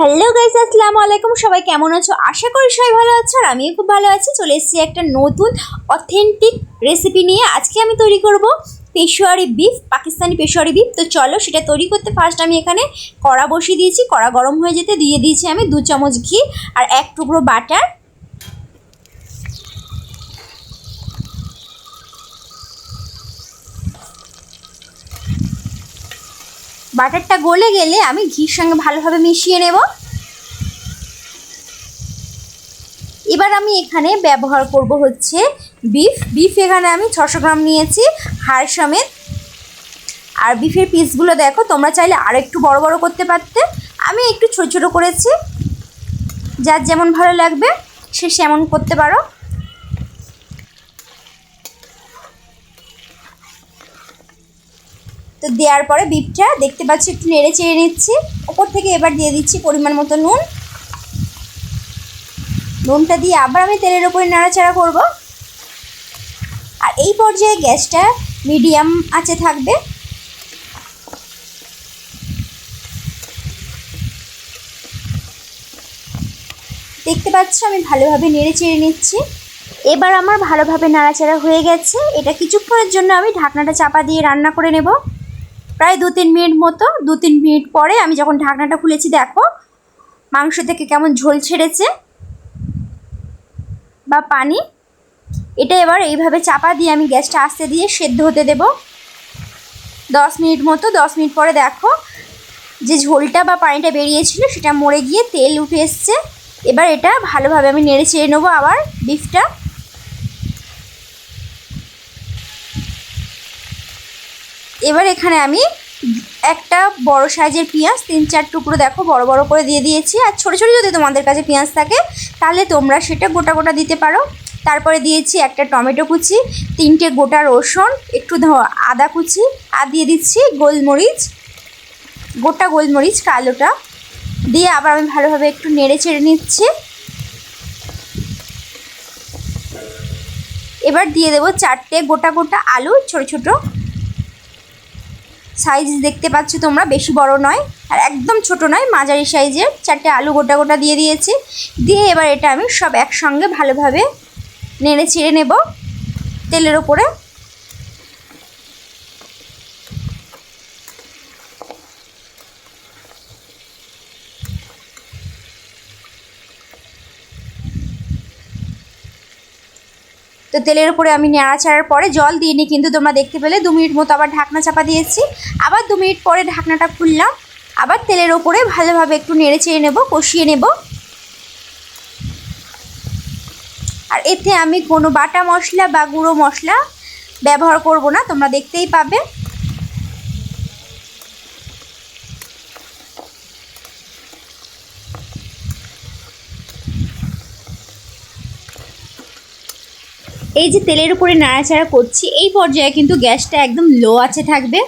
Hello guys, আসসালামু আলাইকুম। সবাই কেমন আছো? আশা করি সবাই ভালো আছো আর আমিও খুব ভালো আছি। চলে এসেছি একটা নতুন অথেন্টিক রেসিপি নিয়ে। আজকে আমি তৈরি করব পেশোয়ারি বিফ পাকিস্তানি পেশোয়ারি বিফ তো চলো সেটা তৈরি করতে ফার্স্ট আমি এখানে কড়া বসিয়ে দিয়েছি। কড়া গরম হয়ে যেতে দিয়ে দিয়েছি আমি দু চামচ ঘি আর এক টুকরো বাটার বাটারটা গলে গেলে আমি ঘির সঙ্গে ভালোভাবে মিশিয়ে নেব। এবার আমি এখানে ব্যবহার করব হচ্ছে বিফ। বিফ এখানে আমি ছশো গ্রাম নিয়েছি হাড় সমেত। আর বিফের পিসগুলো দেখো, তোমরা চাইলে আর একটু বড় বড় করতে পারতে। আমি একটু ছোট ছোট করেছি, যার যেমন ভালো লাগবে, সে সেমন করতে পারো। তো দেওয়ার পরে বিপটা দেখতে পাচ্ছি, একটু নেড়ে চেড়ে নিচ্ছি। ওপর থেকে এবার দিয়ে দিচ্ছি পরিমাণ মতো নুন। নুনটা দিয়ে আবার আমি তেলের ওপরে নাড়াচাড়া করব। আর এই পর্যায়ে গ্যাসটা মিডিয়াম আঁচে থাকবে। দেখতে পাচ্ছ, আমি ভালোভাবে নেড়ে চেড়ে নিচ্ছি। এবার আমার ভালোভাবে নাড়াচাড়া হয়ে গেছে। এটা কিছুক্ষণের জন্য আমি ঢাকনাটা চাপা দিয়ে রান্না করে নেব। প্রায় দু তিন মিনিট মতো, দু তিন মিনিট পরে আমি যখন ঢাকনাটা খুলেছি, দেখো, মাংস থেকে কেমন ঝোল ছেড়েছে বা পানি। এটা এবার এইভাবে চাপা দিয়ে আমি গ্যাসটা আস্তে দিয়ে সেদ্ধ হতে দেব। দশ মিনিট মতো, দশ মিনিট পরে দেখো, যে ঝোলটা বা পানিটা বেরিয়েছিল, সেটা মরে গিয়ে তেল উঠে এসছে। এবার এটা ভালোভাবে আমি নেড়ে চেড়ে নেব আবার বিফটা। এবার এখানে আমি একটা বড় সাইজের পেঁয়াজ তিন চার টুকরো দেখো, বড় বড় করে দিয়ে দিয়েছি। আর ছোটো ছোটো যদি তোমাদের কাছে পেঁয়াজ থাকে, তাহলে তোমরা সেটা গোটা গোটা দিতে পারো। তারপরে দিয়েছি একটা টমেটো কুচি, তিনটে গোটা রসুন, একটু আদা কুচি, আর দিয়ে দিচ্ছি গোলমরিচ, গোটা গোলমরিচ, কালোটা। দিয়ে আবার আমি ভালোভাবে একটু নেড়ে চেড়ে নিচ্ছি। এবার দিয়ে দেবো চারটে গোটা গোটা আলু, ছোট ছোটো সাইজ দেখতে পাচ্ছ তোমরা, বেশি বড় নয়, আর একদম ছোট নয়, মাঝারি সাইজের চারটে আলু গোটা গোটা দিয়ে দিয়েছি। দিয়ে এবার এটা আমি সব একসঙ্গে ভালোভাবে নেড়ে ছেড়ে নেব তেলের ওপরে। তো তেলের উপরে আমি নাড়াচাড়ার পরে জল দিইনি, কিন্তু তোমরা দেখতে পেলে দু মিনিট মতো আবার ঢাকনা চাপা দিয়েছি আবার দু মিনিট পরে ঢাকনাটা খুললাম। আবার তেলের ওপরে ভালোভাবে একটু নেড়ে চেয়ে নেব, কষিয়ে নেব। আর এতে আমি কোনো বাটা মশলা বা গুঁড়ো মশলা ব্যবহার করব না, তোমরা দেখতেই পাবে। এই যে তেলের উপরে নাড়াচাড়া করছি, এই পর্যায়ে কিন্তু গ্যাসটা একদম লো আছে থাকবে।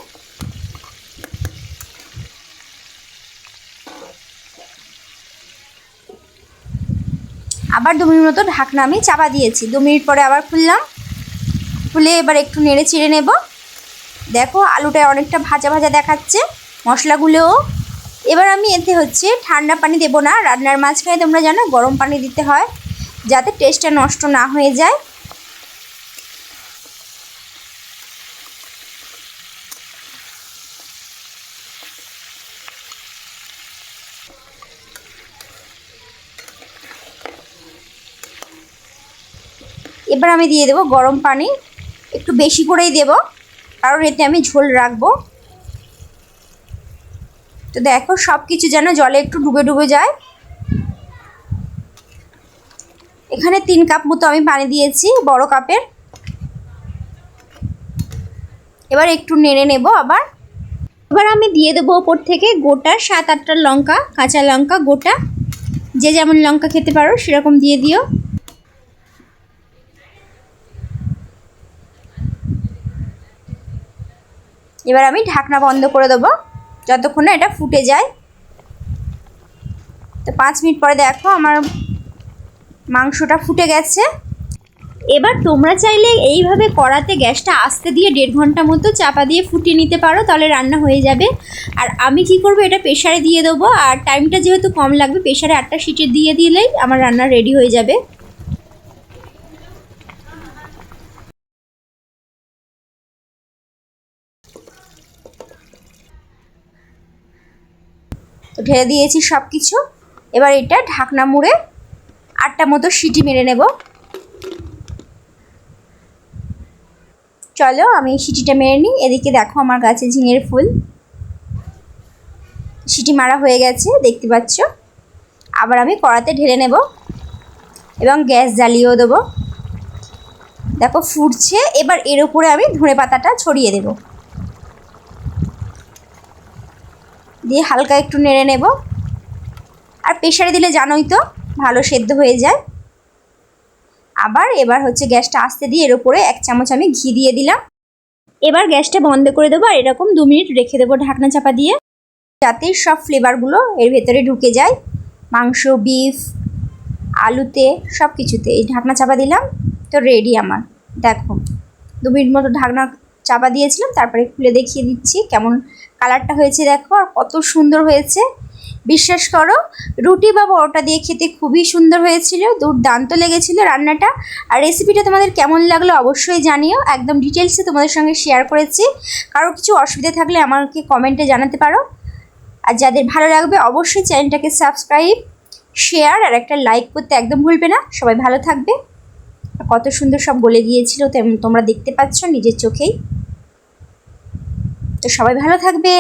আবার দু মিনিট মতো ঢাকনা আমি চাপা দিয়েছি। দু মিনিট পরে আবার খুললাম। খুলে এবার একটু নেড়ে চিড়ে নেব। দেখো, আলুটা অনেকটা ভাজা ভাজা দেখাচ্ছে মশলাগুলোও। এবার আমি এতে হচ্ছে ঠান্ডা পানি দেবো না। রান্নার মাঝখানে তোমরা জানো গরম পানি দিতে হয়, যাতে টেস্টটা নষ্ট না হয়ে যায়। এবার আমি দিয়ে দেবো গরম পানি। একটু বেশি করেই দেব, কারণ এতে আমি ঝোল রাখব। তো দেখো সব কিছু যেন জলে একটু ডুবে ডুবে যায়। এখানে তিন কাপ মতো আমি পানি দিয়েছি, বড় কাপের। এবার একটু নেড়ে নেব আবার। এবার আমি দিয়ে দেবো ওপর থেকে গোটা সাত আটটা লঙ্কা, কাঁচা লঙ্কা গোটা। যে যেমন লঙ্কা খেতে পারো, সেরকম দিয়ে দিও। এবার আমি ঢাকনা বন্ধ করে দেবো। যতক্ষণ না এটা ফুটে যায়। তো পাঁচ মিনিট পরে দেখো আমার মাংসটা ফুটে গেছে। এবার তোমরা চাইলে এইভাবে কড়াতে গ্যাসটা আস্তে দিয়ে দেড় ঘণ্টা মতো চাপা দিয়ে ফুটিয়ে নিতে পারো, তাহলে রান্না হয়ে যাবে। আর আমি কি করব, এটা প্রেশারে দিয়ে দেবো। আর টাইমটা যেহেতু কম লাগবে প্রেশারে আটটা সিটি দিয়ে দিলেই আমার রান্না রেডি হয়ে যাবে। তো ঢেলে দিয়েছি সব কিছু এবার এটা ঢাকনা মুড়ে আটটা মতো সিটি মেরে নেব। চলো আমি সিটিটা মেরে নিই। এদিকে দেখো আমার গাছে ঝিঙের ফুল। সিটি মারা হয়ে গেছে, দেখতে পাচ্ছ? আবার আমি কড়াতে ঢেলে নেব এবং গ্যাস জ্বালিয়েও দেবো। দেখো ফুটছে, এবার এর উপরে আমি ধনে পাতাটা ছড়িয়ে দেব। দিয়ে হালকা একটু নেড়ে নেব। আর প্রেশারে দিলে জানোই তো, ভালো সেদ্ধ হয়ে যায়। আবার এবার হচ্ছে গ্যাসটা আস্তে দিয়ে এর উপরে এক চামচ আমি ঘি দিয়ে দিলাম। এবার গ্যাসটা বন্ধ করে দেবো আর এরকম দু মিনিট রেখে দেবো ঢাকনা চাপা দিয়ে। যাতে সব ফ্লেভারগুলো এর ভেতরে ঢুকে যায়। মাংস, বিফ, আলুতে সব কিছুতে এই ঢাকনা চাপা দিলাম, তো রেডি আমার। দেখো, দু মিনিট মতো ঢাকনা চাপা দিয়েছিলাম, তারপরে খুলে দেখিয়ে দিচ্ছি কেমন কালারটা হয়েছে দেখো, আর কত সুন্দর হয়েছে। বিশ্বাস করো, রুটি বা পরোটা দিয়ে খেতে খুবই সুন্দর হয়েছিল, দুর্দান্ত লেগেছিল রান্নাটা। আর রেসিপিটা তোমাদের কেমন লাগল অবশ্যই জানিও, একদম ডিটেলসে তোমাদের সঙ্গে শেয়ার করেছি। কারও কিছু অসুবিধা থাকলে আমাকে কমেন্টে জানাতে পারো। আর যাদের ভালো লাগবে অবশ্যই চ্যানেলটাকে সাবস্ক্রাইব শেয়ার আর একটা লাইক করতে একদম ভুলবে না। সবাই ভালো থাকবে। কত সুন্দর সব বলে তেমন তোমরা দেখতে পাচ্ছ নিজের চোখেই। তো সবাই ভালো থাকবে।